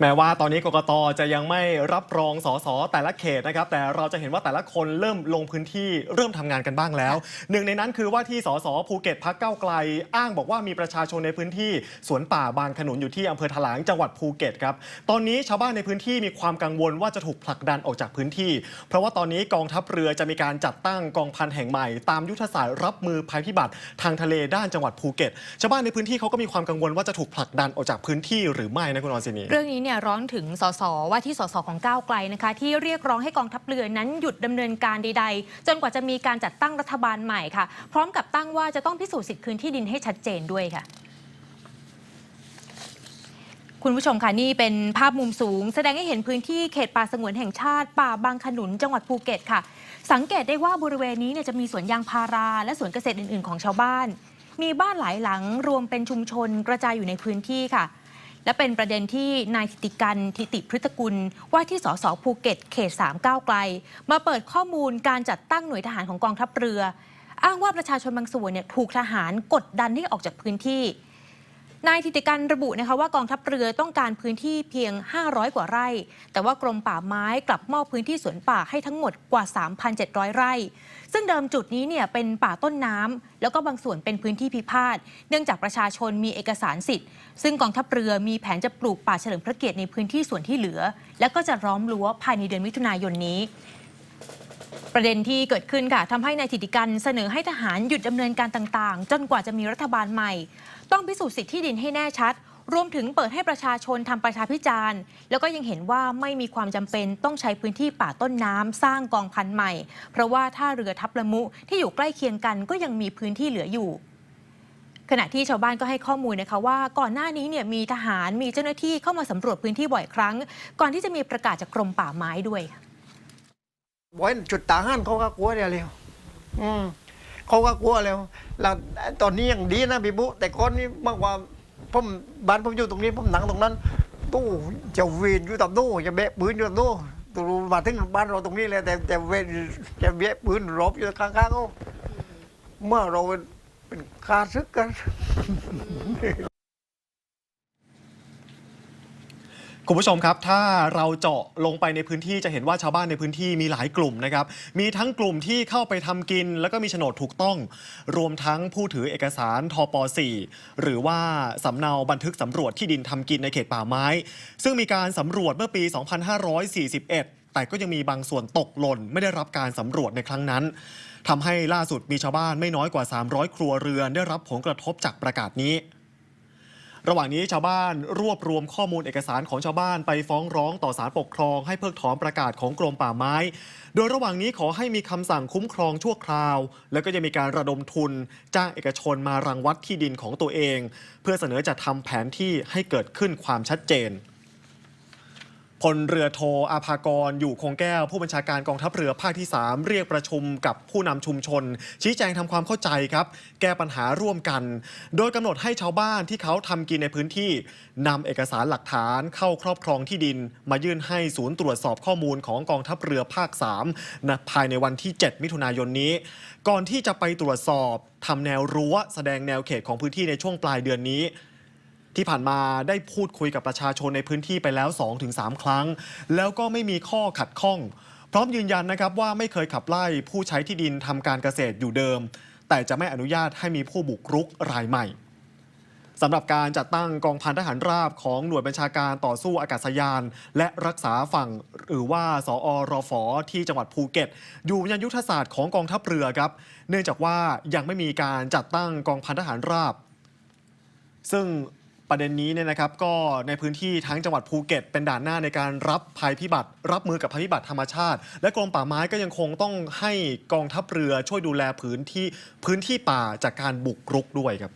แม้ว่าตอนนี้กกตจะยังไม่รับรองสสแต่ละเขตนะครับ แต่เราจะเห็นว่าแต่ละคนเริ่มลงพื้นที่เริ่มทำงานกันบ้างแล้ว หนึ่งในนั้นคือว่าที่สสภูเก็ตพักเก้าไกล อ้างบอกว่ามีประชาชนในพื้นที่สวนป่าบางขนุนอยู่ที่อำเภอถลางจังหวัดภูเก็ตครับ ตอนนี้ชาวบ้านในพื้นที่มีความกังวลว่าจะถูกผลักดันออกจากพื้นที่ เพราะว่าตอนนี้กองทัพเรือจะมีการจัดตั้งกองพันแห่งใหม่ ตามยุทธศาสตร์รับมือภัยพิบัติทางทะเลด้านจังหวัดภูเก็ต ชาวบ้านในพื้นที่เขาก็มีความกังวลว่าจะถูกผลักดันออกจากพื้นที่หรือไม่นะคุณออนซินีเรื่องนี้เนี่ยร้อนถึงสสว่าที่สสของก้าวไกลนะคะที่เรียกร้องให้กองทัพเรือนั้นหยุดดำเนินการใดๆ จนกว่าจะมีการจัดตั้งรัฐบาลใหม่ค่ะ พร้อมกับตั้งว่าจะต้องพิสูจน์สิทธิ์คืนที่ดินให้ชัดเจนด้วยค่ะ คุณผู้ชมค่ะนี่เป็นภาพมุมสูง แสดงให้เห็นพื้นที่เขตป่าสงวนแห่งชาติ ป่าบางขนุนจังหวัดภูเก็ตค่ะ สังเกตได้ว่าบริเวณนี้เนี่ยจะมีสวนยางพารา และสวนเกษตรอื่นๆ ของชาวบ้าน มีบ้านหลายหลังรวมเป็นชุมชนกระจายอยู่ในพื้นที่ค่ะ และเป็นประเด็นที่นายสิติกันทิติพฤตกุล ว่าที่สสภูเก็ตเขต3ก้าวไกล มาเปิดข้อมูลการจัดตั้งหน่วยทหารของกองทัพเรือ อ้างว่าประชาชนบางส่วนเนี่ยถูกทหารกดดันให้ออกจากพื้นที่ นายทิติกันระบุนะคะว่ากองทัพเรือต้องการพื้นที่เพียง 500 กว่าไร่ แต่ว่ากรมป่าไม้กลับมอบพื้นที่สวนป่าให้ทั้งหมดกว่า 3,700 ไร่ ซึ่งเดิมจุดนี้เนี่ยเป็นป่าต้นน้ำแล้วก็บางส่วนเป็นพื้นที่พิพาท เนื่องจากประชาชนมีเอกสารสิทธิ์ ซึ่งกองทัพเรือมีแผนจะปลูกป่าเฉลิมพระเกียรติในพื้นที่ส่วนที่เหลือ แล้วก็จะล้อมรั้วภายในเดือนมิถุนายนนี้ ประเด็นที่เกิดขึ้นค่ะทำให้นายถิติกันเสนอให้ทหารหยุดดำเนินการต่างๆ จนกว่าจะมีรัฐบาลใหม่ ต้องพิสูจน์สิทธิที่ดินให้แน่ชัด รวมถึงเปิดให้ประชาชนทำประชาพิจารณ์แล้วก็ยังเห็นว่าไม่มีความจำเป็นต้องใช้พื้นที่ป่าต้นน้ำสร้างกองพันใหม่ เพราะว่าท่าเรือทับละมุที่อยู่ใกล้เคียงกันก็ยังมีพื้นที่เหลืออยู่ขณะที่ชาวบ้านก็ให้ข้อมูลนะคะว่าก่อนหน้านี้เนี่ยมีทหารมีเจ้าหน้าที่เข้ามาสำรวจพื้นที่บ่อยครั้ง ก่อนที่จะมีประกาศจากกรมป่าไม้ด้วย บอยจุดต่างหันเขาก็กลัวเดียวเร็วอืมเขาก็กลัวแล้วแล้วตอนนี้ยังดีนะพี่บุ แต่ก่อนนี้มากกว่าผมบ้านผมอยู่ตรงนี้ผมหนังตรงนั้นตู้จะเวีนอยู่ตับตู้จะแบะปืนอยู่ตับตู้ตูมาถึงบ้านเราตรงนี้เลยแต่แต่เวนจะแบะปืนรบอยู่ข้างๆเขาเมื่อเราเป็นคาซึกกัน คุณผู้ชมครับ ถ้าเราเจาะลงไปในพื้นที่จะเห็นว่าชาวบ้านในพื้นที่มีหลายกลุ่มนะครับ มีทั้งกลุ่มที่เข้าไปทำกิน แล้วก็มีโฉนดถูกต้อง รวมทั้งผู้ถือเอกสารทป .4 หรือว่าสำเนาบันทึกสำรวจที่ดินทำกินในเขตป่าไม้ ซึ่งมีการสำรวจเมื่อปี 2541แต่ก็ยังมีบางส่วนตกหล่นไม่ได้รับการสำรวจในครั้งนั้นทำให้ล่าสุดมีชาวบ้านไม่น้อยกว่า 300 ครัวเรือนได้รับผลกระทบจากประกาศนี้ ระหว่างนี้ชาวบ้านรวบรวมข้อมูลเอกสารของชาวบ้านไปฟ้องร้องต่อศาลปกครอง ให้เพิกถอนประกาศของกรมป่าไม้ โดยระหว่างนี้ขอให้มีคำสั่งคุ้มครองชั่วคราว แล้วก็จะมีการระดมทุน จ้างเอกชนมารังวัดที่ดินของตัวเอง เพื่อเสนอจัดทำแผนที่ให้เกิดขึ้นความชัดเจน พลเรือโทอาภากร อยู่คงแก้ว ผู้บัญชาการกองทัพเรือภาคที่ 3 เรียกประชุมกับผู้นำชุมชน ชี้แจงทำความเข้าใจครับ แก้ปัญหาร่วมกัน โดยกำหนดให้ชาวบ้านที่เขาทำกินในพื้นที่นำเอกสารหลักฐานเข้าครอบครองที่ดิน มายื่นให้ศูนย์ตรวจสอบข้อมูลของกองทัพเรือภาค3นะภายในวันที่ 7 มิถุนายนนี้ ก่อนที่จะไปตรวจสอบทำแนวรั้วแสดงแนวเขตของพื้นที่ในช่วงปลายเดือนนี้ ที่ผ่านมาได้พูดคุยกับประชาชนในพื้นที่ไปแล้ว 2-3 ครั้ง แล้วก็ไม่มีข้อขัดข้อง พร้อมยืนยันนะครับว่าไม่เคยขับไล่ผู้ใช้ที่ดินทำการเกษตรอยู่เดิม แต่จะไม่อนุญาตให้มีผู้บุกรุกรายใหม่สำหรับการจัดตั้งกองพันทหารราบของหน่วยบัญชาการต่อสู้อากาศยาน และรักษาฝั่งหรือว่าสอรอฟที่จังหวัดภูเก็ต อยู่ในยุทธศาสตร์ของกองทัพเรือครับ เนื่องจากว่ายังไม่มีการจัดตั้งกองพันทหารราบ ซึ่ง ประเด็นนี้เนี่ยนะครับก็ในพื้นที่ทั้งจังหวัดภูเก็ต เป็นด่านหน้าในการรับภัยพิบัติ รับมือกับภัยพิบัติธรรมชาติ และกรมป่าไม้ก็ยังคงต้องให้กองทัพเรือช่วยดูแลพื้นที่พื้นที่ป่าจากการบุกรุกด้วยครับ